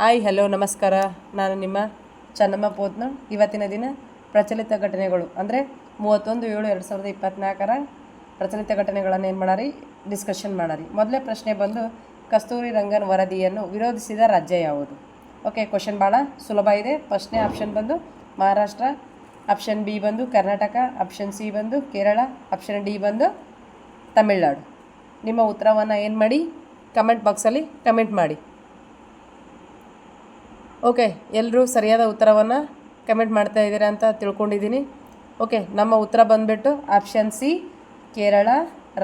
Hi, hello, ನಮಸ್ಕಾರ. ನಾನು ನಿಮ್ಮ ಚನ್ನಮ್ಮ ಪೋತ್ನ. ಇವತ್ತಿನ ದಿನ ಪ್ರಚಲಿತ ಘಟನೆಗಳು ಅಂದರೆ ಮೂವತ್ತೊಂದು ಏಳು ಎರಡು ಸಾವಿರದ ಇಪ್ಪತ್ತ್ನಾಲ್ಕರ ಪ್ರಚಲಿತ ಘಟನೆಗಳನ್ನು ಏನು ಮಾಡಾರಿ? ಡಿಸ್ಕಷನ್ ಮಾಡಾರಿ. ಮೊದಲೇ ಪ್ರಶ್ನೆ ಬಂದು, ಕಸ್ತೂರಿ ರಂಗನ್ ವರದಿಯನ್ನು ವಿರೋಧಿಸಿದ ರಾಜ್ಯ ಯಾವುದು? ಓಕೆ ಕ್ವಶನ್ ಭಾಳ ಸುಲಭ ಇದೆ. ಫಸ್ಟ್ನೇ ಆಪ್ಷನ್ ಬಂದು ಮಹಾರಾಷ್ಟ್ರ ಆಪ್ಷನ್ ಬಿ ಬಂದು ಕರ್ನಾಟಕ ಆಪ್ಷನ್ ಸಿ ಬಂದು ಕೇರಳ ಆಪ್ಷನ್ ಡಿ ಬಂದು ತಮಿಳ್ನಾಡು. ನಿಮ್ಮ ಉತ್ತರವನ್ನು ಏನು ಮಾಡಿ? ಕಮೆಂಟ್ ಬಾಕ್ಸಲ್ಲಿ ಕಮೆಂಟ್ ಮಾಡಿ. ಓಕೆ ಎಲ್ಲರೂ ಸರಿಯಾದ ಉತ್ತರವನ್ನು ಕಮೆಂಟ್ ಮಾಡ್ತಾ ಇದ್ದೀರಾ ಅಂತ ತಿಳ್ಕೊಂಡಿದ್ದೀನಿ. ಓಕೆ, ನಮ್ಮ ಉತ್ತರ ಬಂದುಬಿಟ್ಟು ಆಪ್ಷನ್ ಸಿ ಕೇರಳ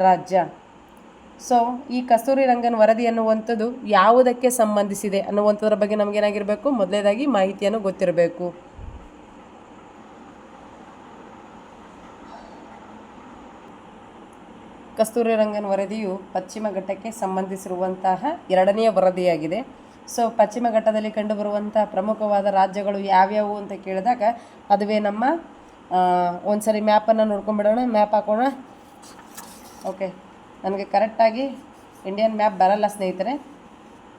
ರಾಜ್ಯ. ಸೊ ಈ ಕಸ್ತೂರಿ ರಂಗನ್ ವರದಿ ಅನ್ನುವಂಥದ್ದು ಯಾವುದಕ್ಕೆ ಸಂಬಂಧಿಸಿದೆ ಅನ್ನುವಂಥದ್ರ ಬಗ್ಗೆ ನಮಗೇನಾಗಿರಬೇಕು? ಮೊದಲೇದಾಗಿ ಮಾಹಿತಿಯನ್ನು ಗೊತ್ತಿರಬೇಕು. ಕಸ್ತೂರಿ ರಂಗನ್ ವರದಿಯು ಪಶ್ಚಿಮ ಘಟ್ಟಕ್ಕೆ ಸಂಬಂಧಿಸಿರುವಂತಹ ಎರಡನೆಯ ವರದಿಯಾಗಿದೆ. ಸೊ ಪಶ್ಚಿಮ ಘಟ್ಟದಲ್ಲಿ ಕಂಡುಬರುವಂಥ ಪ್ರಮುಖವಾದ ರಾಜ್ಯಗಳು ಯಾವ್ಯಾವು ಅಂತ ಕೇಳಿದಾಗ ಅದುವೇ ನಮ್ಮ ಒಂದ್ಸರಿ ಮ್ಯಾಪನ್ನು ನೋಡ್ಕೊಂಡ್ಬಿಡೋಣ ಮ್ಯಾಪ್ ಹಾಕೋಣ. ಓಕೆ ನನಗೆ ಕರೆಕ್ಟಾಗಿ ಇಂಡಿಯನ್ ಮ್ಯಾಪ್ ಬರಲ್ಲ ಸ್ನೇಹಿತರೆ.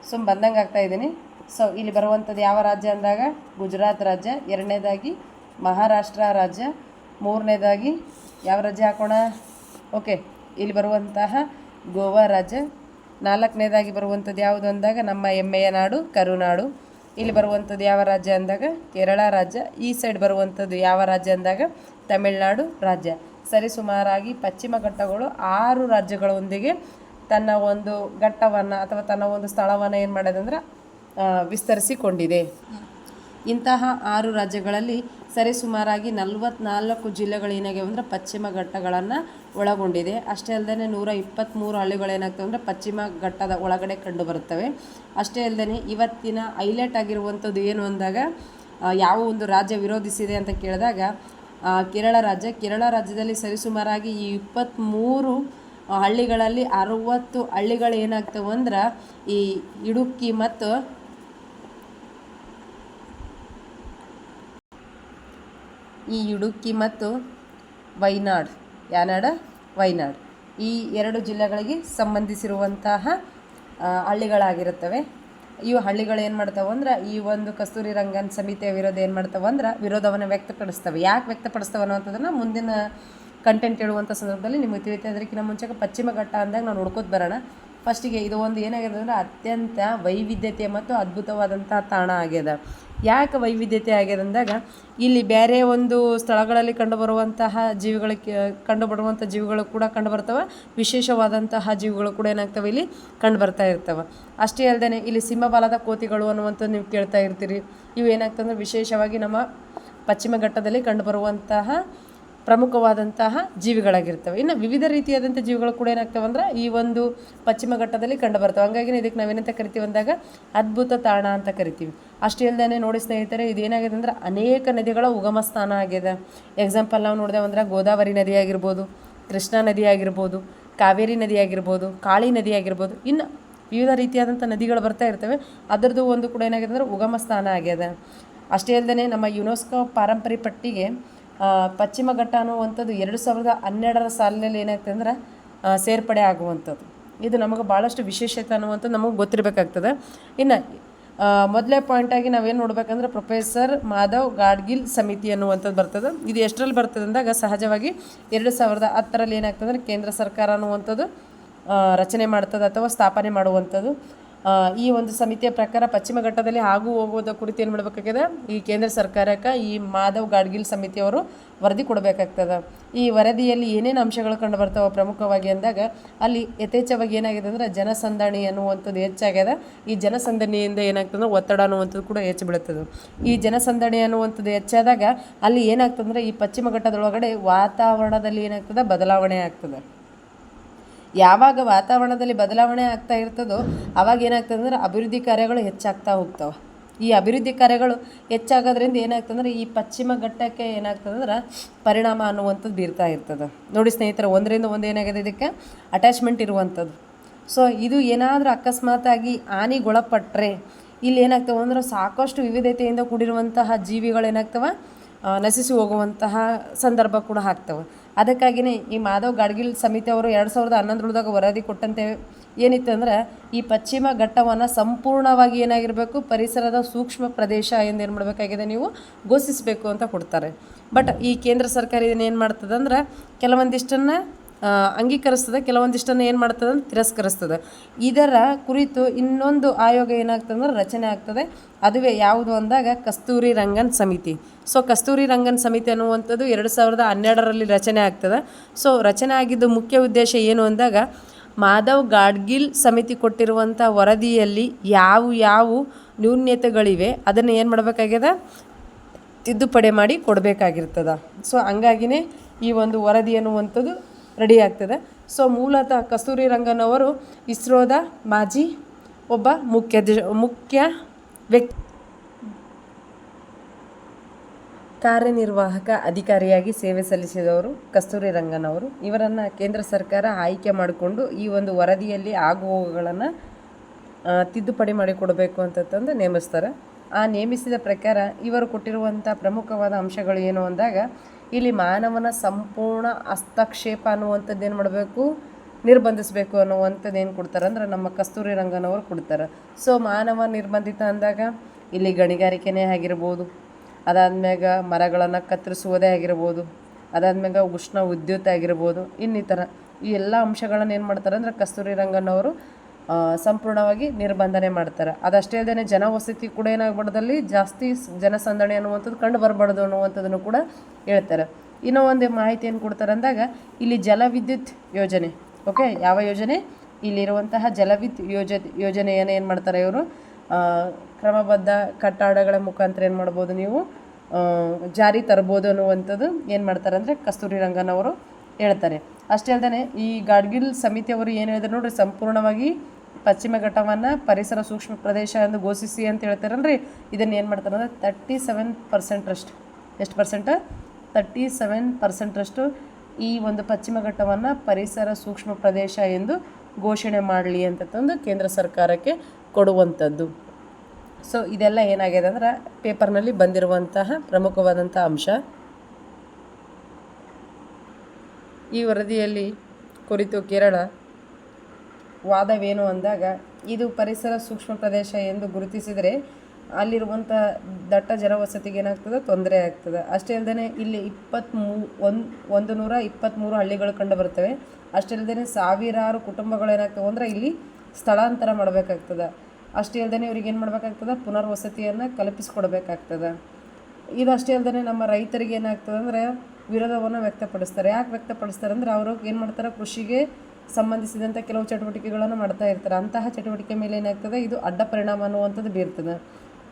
ಸುಮ್ ಬಂದಂಗೆ ಆಗ್ತಾಯಿದ್ದೀನಿ ಸೊ ಇಲ್ಲಿ ಬರುವಂಥದ್ದು ಯಾವ ರಾಜ್ಯ ಅಂದಾಗ ಗುಜರಾತ್ ರಾಜ್ಯ, ಎರಡನೇದಾಗಿ ಮಹಾರಾಷ್ಟ್ರ ರಾಜ್ಯ, ಮೂರನೇದಾಗಿ ಯಾವ ರಾಜ್ಯ ಹಾಕೋಣ? ಓಕೆ ಇಲ್ಲಿ ಬರುವಂತಹ ಗೋವಾ ರಾಜ್ಯ ನಾಲ್ಕನೇದಾಗಿ ಬರುವಂಥದ್ದು ಯಾವುದು ಅಂದಾಗ ನಮ್ಮ ಹೆಮ್ಮೆಯ ನಾಡು ಕರುನಾಡು ಇಲ್ಲಿ ಬರುವಂಥದ್ದು ಯಾವ ರಾಜ್ಯ ಅಂದಾಗ? ಕೇರಳ ರಾಜ್ಯ. ಈ ಸೈಡ್ ಬರುವಂಥದ್ದು ಯಾವ ರಾಜ್ಯ ಅಂದಾಗ? ತಮಿಳುನಾಡು ರಾಜ್ಯ. ಸರಿಸುಮಾರಾಗಿ ಪಶ್ಚಿಮ ಘಟ್ಟಗಳು ಆರು ರಾಜ್ಯಗಳೊಂದಿಗೆ ತನ್ನ ಒಂದು ಘಟ್ಟವನ್ನು ಅಥವಾ ತನ್ನ ಒಂದು ಸ್ಥಳವನ್ನು ಏನು ಮಾಡೋದಂದ್ರೆ ವಿಸ್ತರಿಸಿಕೊಂಡಿದೆ. ಇಂತಹ ಆರು ರಾಜ್ಯಗಳಲ್ಲಿ ಸರಿಸುಮಾರಾಗಿ ನಲವತ್ನಾಲ್ಕು ಜಿಲ್ಲೆಗಳು ಏನಾಗ್ಯಾವ ಅಂದರೆ ಪಶ್ಚಿಮ ಘಟ್ಟಗಳನ್ನು ಒಳಗೊಂಡಿದೆ. ಅಷ್ಟೇ ಅಲ್ಲದೆ ನೂರ ಇಪ್ಪತ್ತ್ಮೂರು ಹಳ್ಳಿಗಳೇನಾಗ್ತವೆ ಅಂದರೆ ಪಶ್ಚಿಮ ಘಟ್ಟದ ಒಳಗಡೆ ಕಂಡು ಬರುತ್ತವೆ. ಅಷ್ಟೇ ಅಲ್ಲದೆ ಇವತ್ತಿನ ಹೈಲೈಟ್ ಆಗಿರುವಂಥದ್ದು ಏನು ಅಂದಾಗ ಯಾವ ಒಂದು ರಾಜ್ಯ ವಿರೋಧಿಸಿದೆ ಅಂತ ಕೇಳಿದಾಗ ಕೇರಳ ರಾಜ್ಯ. ಕೇರಳ ರಾಜ್ಯದಲ್ಲಿ ಸರಿಸುಮಾರಾಗಿ ಈ ಇಪ್ಪತ್ತ್ಮೂರು ಹಳ್ಳಿಗಳಲ್ಲಿ ಅರುವತ್ತು ಹಳ್ಳಿಗಳು ಏನಾಗ್ತವೆ ಅಂದ್ರೆ ಈ ಇಡುಕ್ಕಿ ಮತ್ತು ಈ ಇಡುಕ್ಕಿ ಮತ್ತು ವೈನಾಡ್, ಯಾನಾಡ, ವೈನಾಡ್. ಈ ಎರಡು ಜಿಲ್ಲೆಗಳಿಗೆ ಸಂಬಂಧಿಸಿರುವಂತಹ ಹಳ್ಳಿಗಳಾಗಿರುತ್ತವೆ. ಇವು ಹಳ್ಳಿಗಳು ಏನು ಮಾಡ್ತಾವೆ ಅಂದ್ರೆ, ಈ ಒಂದು ಕಸ್ತೂರಿ ರಂಗನ್ ಸಮಿತಿಯ ವಿರೋಧ ಏನು ಮಾಡ್ತಾವೆ ಅಂದ್ರೆ, ವಿರೋಧವನ್ನು ವ್ಯಕ್ತಪಡಿಸ್ತವೆ. ಯಾಕೆ ವ್ಯಕ್ತಪಡಿಸ್ತವೆ ಅನ್ನೋಂಥದ್ದನ್ನು ಮುಂದಿನ ಕಂಟೆಂಟ್ ಹೇಳುವಂಥ ಸಂದರ್ಭದಲ್ಲಿ ನಿಮಗೆ ತಿಳಿತಾ ಅದಕ್ಕಿಂತ ಮುಂಚೆ ಪಶ್ಚಿಮ ಘಟ್ಟ ಅಂದಾಗ ನಾವು ನೋಡ್ಕೋತ ಬರೋಣ. ಫಸ್ಟಿಗೆ ಇದು ಒಂದು ಏನಾಗಿದೆ ಅಂದರೆ ಅತ್ಯಂತ ವೈವಿಧ್ಯತೆ ಮತ್ತು ಅದ್ಭುತವಾದಂಥ ತಾಣ ಆಗ್ಯದ ಯಾಕೆ ವೈವಿಧ್ಯತೆ ಆಗ್ಯದ ಅಂದಾಗ, ಇಲ್ಲಿ ಬೇರೆ ಒಂದು ಸ್ಥಳಗಳಲ್ಲಿ ಕಂಡುಬರುವಂತಹ ಜೀವಿಗಳ ಕಂಡುಬರುವಂಥ ಜೀವಿಗಳು ಕೂಡ ಕಂಡುಬರ್ತವೆ. ವಿಶೇಷವಾದಂತಹ ಜೀವಿಗಳು ಕೂಡ ಏನಾಗ್ತವೆ ಇಲ್ಲಿ ಕಂಡು ಬರ್ತಾ ಇರ್ತವೆ. ಅಷ್ಟೇ ಅಲ್ಲದೆ ಇಲ್ಲಿ ಸಿಂಹಬಾಲದ ಕೋತಿಗಳು ಅನ್ನುವಂಥದ್ದು ನೀವು ಕೇಳ್ತಾ ಇರ್ತೀರಿ. ಇವು ಏನಾಗ್ತಂದ್ರೆ ವಿಶೇಷವಾಗಿ ನಮ್ಮ ಪಶ್ಚಿಮ ಘಟ್ಟದಲ್ಲಿ ಕಂಡುಬರುವಂತಹ ಪ್ರಮುಖವಾದಂತಹ ಜೀವಿಗಳಾಗಿರ್ತವೆ. ಇನ್ನು ವಿವಿಧ ರೀತಿಯಾದಂಥ ಜೀವಿಗಳು ಕೂಡ ಏನಾಗ್ತವೆ ಅಂದ್ರೆ ಈ ಒಂದು ಪಶ್ಚಿಮ ಘಟ್ಟದಲ್ಲಿ ಕಂಡು ಬರ್ತವೆ. ಹಂಗಾಗಿ ಇದಕ್ಕೆ ನಾವೇನಂತ ಕರಿತೀವಿ ಅಂದಾಗ ಅದ್ಭುತ ತಾಣ ಅಂತ ಕರಿತೀವಿ. ಅಷ್ಟೇ ಅಲ್ಲದೆ ನೋಡಿ ಸ್ನೇಹಿತರೆ ಇದೇನಾಗಿದೆ ಅಂದ್ರೆ ಅನೇಕ ನದಿಗಳ ಉಗಮ ಸ್ಥಾನ ಆಗಿದೆ. ಎಕ್ಸಾಂಪಲ್ ನಾವು ನೋಡಿದೆವು ಅಂದ್ರೆ ಗೋದಾವರಿ ನದಿ ಆಗಿರ್ಬೋದು, ಕೃಷ್ಣಾ ನದಿ ಆಗಿರ್ಬೋದು, ಕಾವೇರಿ ನದಿ ಆಗಿರ್ಬೋದು, ಕಾಳಿ ನದಿ ಆಗಿರ್ಬೋದು. ಇನ್ನು ವಿವಿಧ ರೀತಿಯಾದಂಥ ನದಿಗಳು ಬರ್ತಾ ಇರ್ತವೆ. ಅದರದ್ದು ಒಂದು ಕೂಡ ಏನಾಗಿದೆ ಅಂದ್ರೆ ಉಗಮ ಸ್ಥಾನ ಆಗ್ಯದ ಅಷ್ಟೇ ಅಲ್ಲದೆ ನಮ್ಮ ಯುನೆಸ್ಕೋ ಪಾರಂಪರಿ ಪಟ್ಟಿಗೆ ಪಶ್ಚಿಮ ಘಟ್ಟ ಅನ್ನುವಂಥದ್ದು ಎರಡು ಸಾವಿರದ ಹನ್ನೆರಡರ ಸಾಲಿನಲ್ಲಿ ಏನಾಗ್ತದೆ ಅಂದ್ರೆ ಸೇರ್ಪಡೆ ಆಗುವಂಥದ್ದು. ಇದು ನಮಗೆ ಭಾಳಷ್ಟು ವಿಶೇಷತೆ ಅನ್ನುವಂಥದ್ದು ನಮಗೆ ಗೊತ್ತಿರಬೇಕಾಗ್ತದೆ. ಇನ್ನು ಮೊದಲೇ ಪಾಯಿಂಟಾಗಿ ನಾವೇನು ನೋಡ್ಬೇಕಂದ್ರೆ ಪ್ರೊಫೆಸರ್ ಮಾಧವ್ ಗಾಡ್ಗಿಲ್ ಸಮಿತಿ ಅನ್ನುವಂಥದ್ದು ಬರ್ತದೆ. ಇದು ಎಷ್ಟರಲ್ಲಿ ಬರ್ತದೆ ಅಂದಾಗ ಸಹಜವಾಗಿ ಎರಡು ಸಾವಿರದ ಹತ್ತರಲ್ಲಿ ಏನಾಗ್ತದೆ ಅಂದರೆ, ಕೇಂದ್ರ ಸರ್ಕಾರ ಅನ್ನುವಂಥದ್ದು ರಚನೆ ಮಾಡ್ತದೆ ಅಥವಾ ಸ್ಥಾಪನೆ ಮಾಡುವಂಥದ್ದು. ಈ ಒಂದು ಸಮಿತಿಯ ಪ್ರಕಾರ ಪಶ್ಚಿಮ ಘಟ್ಟದಲ್ಲಿ ಆಗು ಹೋಗುವುದ ಕುರಿತು ಏನು ಮಾಡಬೇಕಾಗಿದೆ ಈ ಕೇಂದ್ರ ಸರ್ಕಾರಕ್ಕೆ ಈ ಮಾಧವ್ ಗಾಡ್ಗಿಲ್ ಸಮಿತಿಯವರು ವರದಿ ಕೊಡಬೇಕಾಗ್ತದೆ. ಈ ವರದಿಯಲ್ಲಿ ಏನೇನು ಅಂಶಗಳು ಕಂಡು ಬರ್ತಾವೆ ಪ್ರಮುಖವಾಗಿ ಅಂದಾಗ, ಅಲ್ಲಿ ಯಥೇಚ್ಛವಾಗಿ ಏನಾಗಿದೆ ಅಂದರೆ ಜನಸಂದಣಿ ಅನ್ನುವಂಥದ್ದು ಹೆಚ್ಚಾಗ್ಯದ. ಈ ಜನಸಂದಣಿಯಿಂದ ಏನಾಗ್ತದೆ ಒತ್ತಡ ಅನ್ನುವಂಥದ್ದು ಕೂಡ ಹೆಚ್ಚು ಬೀಳುತ್ತದೆ ಈ ಜನಸಂದಣಿ ಅನ್ನುವಂಥದ್ದು ಹೆಚ್ಚಾದಾಗ ಅಲ್ಲಿ ಏನಾಗ್ತದಂದ್ರೆ ಈ ಪಶ್ಚಿಮ ಘಟ್ಟದೊಳಗಡೆ ವಾತಾವರಣದಲ್ಲಿ ಏನಾಗ್ತದೆ? ಬದಲಾವಣೆ ಆಗ್ತದೆ. ಯಾವಾಗ ವಾತಾವರಣದಲ್ಲಿ ಬದಲಾವಣೆ ಆಗ್ತಾ ಇರ್ತದೋ ಅವಾಗ ಏನಾಗ್ತದೆ ಅಂದ್ರೆ ಅಭಿವೃದ್ಧಿ ಕಾರ್ಯಗಳು ಹೆಚ್ಚಾಗ್ತಾ ಹೋಗ್ತಾವೆ. ಈ ಅಭಿವೃದ್ಧಿ ಕಾರ್ಯಗಳು ಹೆಚ್ಚಾಗೋದ್ರಿಂದ ಏನಾಗ್ತಂದ್ರೆ ಈ ಪಶ್ಚಿಮ ಘಟ್ಟಕ್ಕೆ ಏನಾಗ್ತದಂದ್ರೆ ಪರಿಣಾಮ ಅನ್ನುವಂಥದ್ದು ಬೀರ್ತಾ ಇರ್ತದೆ. ನೋಡಿ ಸ್ನೇಹಿತರೆ, ಒಂದರಿಂದ ಒಂದು ಏನಾಗಿದೆ ಇದಕ್ಕೆ? ಅಟ್ಯಾಚ್ಮೆಂಟ್ ಇರುವಂಥದ್ದು. ಸೊ ಇದು ಏನಾದರೂ ಅಕಸ್ಮಾತಾಗಿ ಹಾನಿಗೊಳಪಟ್ಟರೆ ಇಲ್ಲಿ ಏನಾಗ್ತವೆ ಅಂದ್ರೆ ಸಾಕಷ್ಟು ವಿವಿಧತೆಯಿಂದ ಕೂಡಿರುವಂತಹ ಜೀವಿಗಳು ಏನಾಗ್ತವೆ? ನಶಿಸಿ ಹೋಗುವಂತಹ ಸಂದರ್ಭ ಕೂಡ ಆಗ್ತವೆ. ಅದಕ್ಕಾಗಿಯೇ ಈ ಮಾಧವ್ ಗಾಡ್ಗಿಲ್ ಸಮಿತಿ ಅವರು ಎರಡು ಸಾವಿರದ ಹನ್ನೊಂದರೊಳದಾಗ ವರದಿ ಕೊಟ್ಟಂತೆ ಏನಿತ್ತು ಅಂದ್ರೆ, ಈ ಪಶ್ಚಿಮ ಘಟ್ಟವನ್ನು ಸಂಪೂರ್ಣವಾಗಿ ಏನಾಗಿರಬೇಕು, ಪರಿಸರದ ಸೂಕ್ಷ್ಮ ಪ್ರದೇಶ ಎಂದು ಏನು ಮಾಡಬೇಕಾಗಿದೆ ನೀವು ಘೋಷಿಸಬೇಕು ಅಂತ ಕೊಡ್ತಾರೆ. ಬಟ್ ಈ ಕೇಂದ್ರ ಸರ್ಕಾರ ಇದನ್ನ ಏನು ಮಾಡ್ತದೆ ಅಂದ್ರೆ, ಕೆಲವೊಂದಿಷ್ಟನ್ನು ಅಂಗೀಕರಿಸ್ತದೆ, ಕೆಲವೊಂದಿಷ್ಟನ್ನು ಏನು ಮಾಡ್ತದೆ ಅಂದ್ರೆ ತಿರಸ್ಕರಿಸ್ತದೆ. ಇದರ ಕುರಿತು ಇನ್ನೊಂದು ಆಯೋಗ ಏನಾಗ್ತದೆ ಅಂದ್ರೆ ರಚನೆ ಆಗ್ತದೆ. ಅದುವೇ ಯಾವುದು ಅಂದಾಗ ಕಸ್ತೂರಿ ರಂಗನ್ ಸಮಿತಿ. ಸೊ ಕಸ್ತೂರಿ ರಂಗನ್ ಸಮಿತಿ ಅನ್ನುವಂಥದ್ದು ಎರಡು ಸಾವಿರದ ಹನ್ನೆರಡರಲ್ಲಿ ರಚನೆ ಆಗ್ತದೆ. ಸೊ ರಚನೆ ಆಗಿದ್ದು ಮುಖ್ಯ ಉದ್ದೇಶ ಏನು ಅಂದಾಗ ಮಾಧವ್ ಗಾಡ್ಗಿಲ್ ಸಮಿತಿ ಕೊಟ್ಟಿರುವಂಥ ವರದಿಯಲ್ಲಿ ಯಾವ ಯಾವ ನ್ಯೂನ್ಯತೆಗಳಿವೆ, ಅದನ್ನು ಏನು ಮಾಡಬೇಕಾಗ್ಯದ? ತಿದ್ದುಪಡಿ ಮಾಡಿ ಕೊಡಬೇಕಾಗಿರ್ತದ. ಸೊ ಹಂಗಾಗಿನೇ ಈ ಒಂದು ವರದಿ ಅನ್ನುವಂಥದ್ದು ರೆಡಿ ಆಗ್ತದೆ. ಸೊ ಮೂಲತಃ ಕಸ್ತೂರಿ ರಂಗನ್ ಅವರು ಇಸ್ರೋದ ಮಾಜಿ ಒಬ್ಬ ಮುಖ್ಯ ಮುಖ್ಯ ವ್ಯಕ್ತಿ ಕಾರ್ಯನಿರ್ವಾಹಕ ಅಧಿಕಾರಿಯಾಗಿ ಸೇವೆ ಸಲ್ಲಿಸಿದವರು ಕಸ್ತೂರಿ ರಂಗನ್ ಅವರು ಇವರನ್ನು ಕೇಂದ್ರ ಸರ್ಕಾರ ಆಯ್ಕೆ ಮಾಡಿಕೊಂಡು ಈ ಒಂದು ವರದಿಯಲ್ಲಿ ಆಗುವವುಗಳನ್ನು ಆ, ತಿದ್ದುಪಡಿ ಮಾಡಿಕೊಡಬೇಕು ಅಂತಂದು ನೇಮಿಸ್ತಾರೆ. ಆ ನೇಮಿಸಿದ ಪ್ರಕಾರ ಇವರು ಕೊಟ್ಟಿರುವಂಥ ಪ್ರಮುಖವಾದ ಅಂಶಗಳು ಏನು ಅಂದಾಗ ಇಲ್ಲಿ ಮಾನವನ ಸಂಪೂರ್ಣ ಹಸ್ತಕ್ಷೇಪ ಅನ್ನುವಂಥದ್ದು ಏನು ಮಾಡಬೇಕು? ನಿರ್ಬಂಧಿಸಬೇಕು ಅನ್ನುವಂಥದ್ದು ಏನು ಕೊಡ್ತಾರೆ? ಅಂದ್ರೆ ನಮ್ಮ ಕಸ್ತೂರಿ ರಂಗನವರು ಕೊಡ್ತಾರೆ. ಸೊ ಮಾನವ ನಿರ್ಬಂಧಿತ ಅಂದಾಗ ಇಲ್ಲಿ ಗಣಿಗಾರಿಕೆನೇ ಆಗಿರ್ಬೋದು. ಅದಾದ್ಮ್ಯಾಗ ಮರಗಳನ್ನು ಕತ್ತರಿಸುವುದೇ ಆಗಿರ್ಬೋದು. ಅದಾದ್ಮ್ಯಾಗ ಉಷ್ಣ ವಿದ್ಯುತ್ ಆಗಿರ್ಬೋದು. ಇನ್ನಿತರ ಈ ಎಲ್ಲ ಅಂಶಗಳನ್ನು ಏನು ಮಾಡ್ತಾರೆ? ಅಂದ್ರೆ ಕಸ್ತೂರಿ ರಂಗನವರು ಸಂಪೂರ್ಣವಾಗಿ ನಿರ್ಬಂಧನೆ ಮಾಡ್ತಾರೆ. ಅದಷ್ಟೇ ಅಲ್ಲದೆ ಜನವಸತಿ ಕೂಡ ಏನಾಗ್ಬಾರ್ದಲ್ಲಿ ಜಾಸ್ತಿ ಜನಸಂದಣಿ ಅನ್ನುವಂಥದ್ದು ಕಂಡು ಬರಬಾರ್ದು ಅನ್ನುವಂಥದ್ದನ್ನು ಕೂಡ ಹೇಳ್ತಾರೆ. ಇನ್ನೂ ಒಂದು ಮಾಹಿತಿ ಏನು ಕೊಡ್ತಾರೆ ಅಂದಾಗ, ಇಲ್ಲಿ ಜಲವಿದ್ಯುತ್ ಯೋಜನೆ ಓಕೆ ಯಾವ ಯೋಜನೆ? ಇಲ್ಲಿರುವಂತಹ ಜಲವಿದ್ಯುತ್ ಯೋಜ, ಯೋಜನೆಯನ್ನು ಏನು ಮಾಡ್ತಾರೆ ಇವರು? ಕ್ರಮಬದ್ಧ ಕಟ್ಟಡಗಳ ಮುಖಾಂತರ ಏನು ಮಾಡ್ಬೋದು ನೀವು? ಜಾರಿ ತರ್ಬೋದು ಅನ್ನುವಂಥದ್ದು ಏನು ಮಾಡ್ತಾರೆ ಅಂದರೆ ಕಸ್ತೂರಿ ರಂಗನವರು ಹೇಳ್ತಾರೆ. ಅಷ್ಟೇ ಅಲ್ಲದೆ ಈ ಗಾಡ್ಗಿಲ್ ಸಮಿತಿಯವರು ಏನು ಹೇಳಿದ್ರು ನೋಡ್ರಿ, ಸಂಪೂರ್ಣವಾಗಿ ಪಶ್ಚಿಮ ಘಟ್ಟವನ್ನು ಪರಿಸರ ಸೂಕ್ಷ್ಮ ಪ್ರದೇಶ ಎಂದು ಘೋಷಿಸಿ ಅಂತ ಹೇಳ್ತಾರಲ್ರಿ. ಇದನ್ನು ಏನು ಮಾಡ್ತಾರೆ ಅಂದರೆ ತರ್ಟಿ ಸೆವೆನ್ ಪರ್ಸೆಂಟ್ರಷ್ಟು ಎಷ್ಟು ಪರ್ಸೆಂಟ್ ತರ್ಟಿ ಸೆವೆನ್ ಪರ್ಸೆಂಟ್ರಷ್ಟು ಈ ಒಂದು ಪಶ್ಚಿಮ ಘಟ್ಟವನ್ನು ಪರಿಸರ ಸೂಕ್ಷ್ಮ ಪ್ರದೇಶ ಎಂದು ಘೋಷಣೆ ಮಾಡಲಿ ಅಂತ ತಂದು ಕೇಂದ್ರ ಸರ್ಕಾರಕ್ಕೆ ಕೊಡುವಂಥದ್ದು. ಸೊ ಇದೆಲ್ಲ ಏನಾಗಿದೆ ಅಂದ್ರೆ ಪೇಪರ್ನಲ್ಲಿ ಬಂದಿರುವಂತಹ ಪ್ರಮುಖವಾದಂಥ ಅಂಶ. ಈ ವರದಿಯಲ್ಲಿ ಕುರಿತು ಕೇರಳ ವಾದವೇನು ಅಂದಾಗ, ಇದು ಪರಿಸರ ಸೂಕ್ಷ್ಮ ಪ್ರದೇಶ ಎಂದು ಗುರುತಿಸಿದರೆ ಅಲ್ಲಿರುವಂಥ ದಟ್ಟ ಜನವಸತಿಗೆ ಏನಾಗ್ತದೆ? ತೊಂದರೆ ಆಗ್ತದೆ. ಅಷ್ಟೇ ಅಲ್ಲದೆ ಇಲ್ಲಿ ಇಪ್ಪತ್ತ್ಮೂ ಒಂದು ಒಂದು ನೂರ ಇಪ್ಪತ್ತ್ಮೂರು ಹಳ್ಳಿಗಳು ಕಂಡು ಬರ್ತವೆ ಅಷ್ಟೇ ಅಲ್ಲದೆ ಸಾವಿರಾರು ಕುಟುಂಬಗಳು ಏನಾಗ್ತವೆ ಅಂದರೆ ಇಲ್ಲಿ ಸ್ಥಳಾಂತರ ಮಾಡಬೇಕಾಗ್ತದೆ. ಅಷ್ಟೇ ಅಲ್ಲದೆ ಇವ್ರಿಗೆ ಏನು ಮಾಡಬೇಕಾಗ್ತದೆ? ಪುನರ್ವಸತಿಯನ್ನು ಕಲ್ಪಿಸ್ಕೊಡ್ಬೇಕಾಗ್ತದೆ. ಅಷ್ಟೇ ಅಲ್ಲದೆ ನಮ್ಮ ರೈತರಿಗೆ ಏನಾಗ್ತದೆ ಅಂದರೆ ವಿರೋಧವನ್ನು ವ್ಯಕ್ತಪಡಿಸ್ತಾರೆ. ಯಾಕೆ ವ್ಯಕ್ತಪಡಿಸ್ತಾರೆ ಅಂದರೆ ಅವರು ಏನು ಮಾಡ್ತಾರೆ? ಕೃಷಿಗೆ ಸಂಬಂಧಿಸಿದಂಥ ಕೆಲವು ಚಟುವಟಿಕೆಗಳನ್ನು ಮಾಡ್ತಾ ಇರ್ತಾರೆ. ಅಂತಹ ಚಟುವಟಿಕೆ ಮೇಲೆ ಏನಾಗ್ತದೆ? ಇದು ಅಡ್ಡ ಪರಿಣಾಮ ಅನ್ನುವಂಥದ್ದು ಬೀರ್ತದೆ.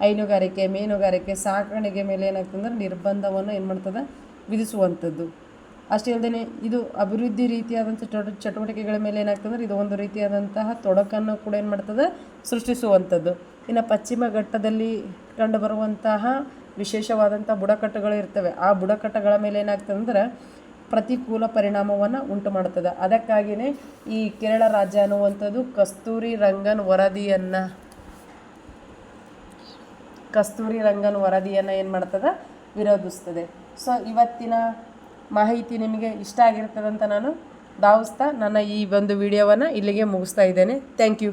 ಹೈನುಗಾರಿಕೆ, ಮೀನುಗಾರಿಕೆ, ಸಾಕಣೆಗೆ ಮೇಲೆ ಏನಾಗ್ತದೆ ನಿರ್ಬಂಧವನ್ನು ಏನು ಮಾಡ್ತದೆ? ವಿಧಿಸುವಂಥದ್ದು. ಅಷ್ಟೇ ಅಲ್ಲದೆ ಇದು ಅಭಿವೃದ್ಧಿ ರೀತಿಯಾದಂಥ ಚಟು, ಚಟುವಟಿಕೆಗಳ ಮೇಲೆ ಏನಾಗ್ತದೆ ಇದು ಒಂದು ರೀತಿಯಾದಂತಹ ತೊಡಕನ್ನು ಕೂಡ ಏನು ಮಾಡ್ತದೆ? ಸೃಷ್ಟಿಸುವಂಥದ್ದು. ಇನ್ನು ಪಶ್ಚಿಮ ಘಟ್ಟದಲ್ಲಿ ಕಂಡುಬರುವಂತಹ ವಿಶೇಷವಾದಂಥ ಬುಡಕಟ್ಟುಗಳು ಇರ್ತವೆ. ಆ ಬುಡಕಟ್ಟುಗಳ ಮೇಲೆ ಏನಾಗ್ತದೆ ಅಂದ್ರೆ ಪ್ರತಿಕೂಲ ಪರಿಣಾಮವನ್ನು ಉಂಟು ಮಾಡುತ್ತದೆ ಅದಕ್ಕಾಗಿಯೇ ಈ ಕೇರಳ ರಾಜ್ಯ ಅನ್ನುವಂಥದ್ದು ಕಸ್ತೂರಿ ರಂಗನ್ ವರದಿಯನ್ನು. ಕಸ್ತೂರಿ ರಂಗನ್ ವರದಿಯನ್ನು ಏನು ಮಾಡ್ತದೆ? ವಿರೋಧಿಸ್ತದೆ. ಸೊ ಇವತ್ತಿನ ಮಾಹಿತಿ ನಿಮಗೆ ಇಷ್ಟ ಆಗಿರ್ತದಂತ ನಾನು ಭಾವಿಸ್ತಾ ನನ್ನ ಈ ಒಂದು ವಿಡಿಯೋವನ್ನು ಇಲ್ಲಿಗೆ ಮುಗಿಸ್ತಾ ಇದ್ದೇನೆ. Thank you